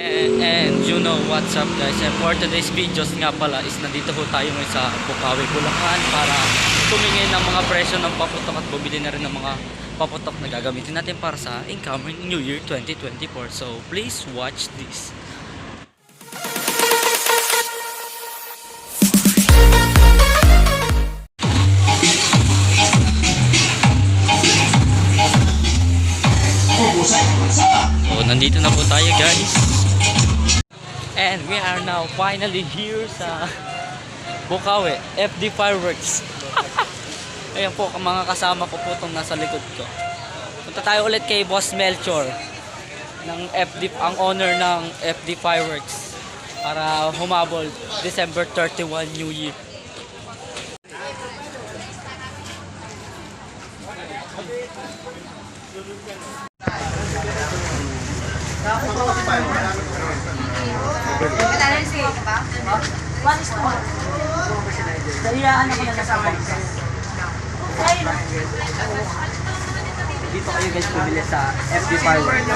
And, and you know what's up guys. And for today's videos nga pala is nandito po tayo ngayon sa Bukawi, Bulacan para tumingin ng mga presyo ng paputok at bumili na rin ng mga paputok na gagamitin natin para sa incoming New Year 2024 so please watch this. So nandito na po tayo guys And we are now finally here sa Bukawi, FD Fireworks. Ayan po, mga kasama ko po itong nasa likod ko. Punta tayo ulit kay Boss Melchor ng FD, ang owner ng FD Fireworks para humabol December 31 New Year. One is to one. Dahiyaan ako na kasama Dito kayo guys pumili sa FD Fireworks.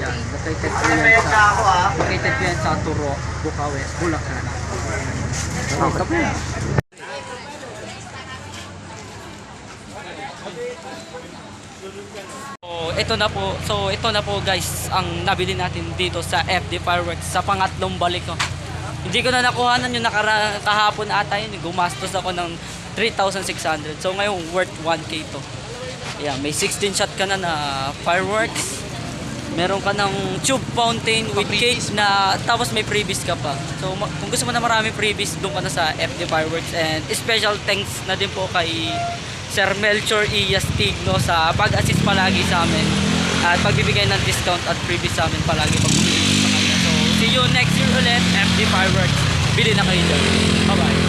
Yan, located po yan sa, located po yan sa Turo, Bukawi, Bulacan. Okay. So, ito na po. So, ito na po guys ang nabili natin dito sa FD Fireworks sa pangatlong balik ko. Hindi ko na nakuhanan yung nakara kahapon ata yun. Gumastos ako ng 3,600. So, ngayon worth 1K to. Ayan, may 16 shot ka na na fireworks. Meron ka ng tube fountain with cake na tapos may freebies ka pa. So kung gusto mo na maraming freebies, doon ka na sa FD Fireworks and special thanks na din po kay Sir Melchor Iyas Tigno sa pag-assist palagi sa amin at pagbibigay ng discount at freebies sa amin palagi pag sa kanya. So see you next year ulit, FD Fireworks. Bili na kayo dyan. Bye-bye.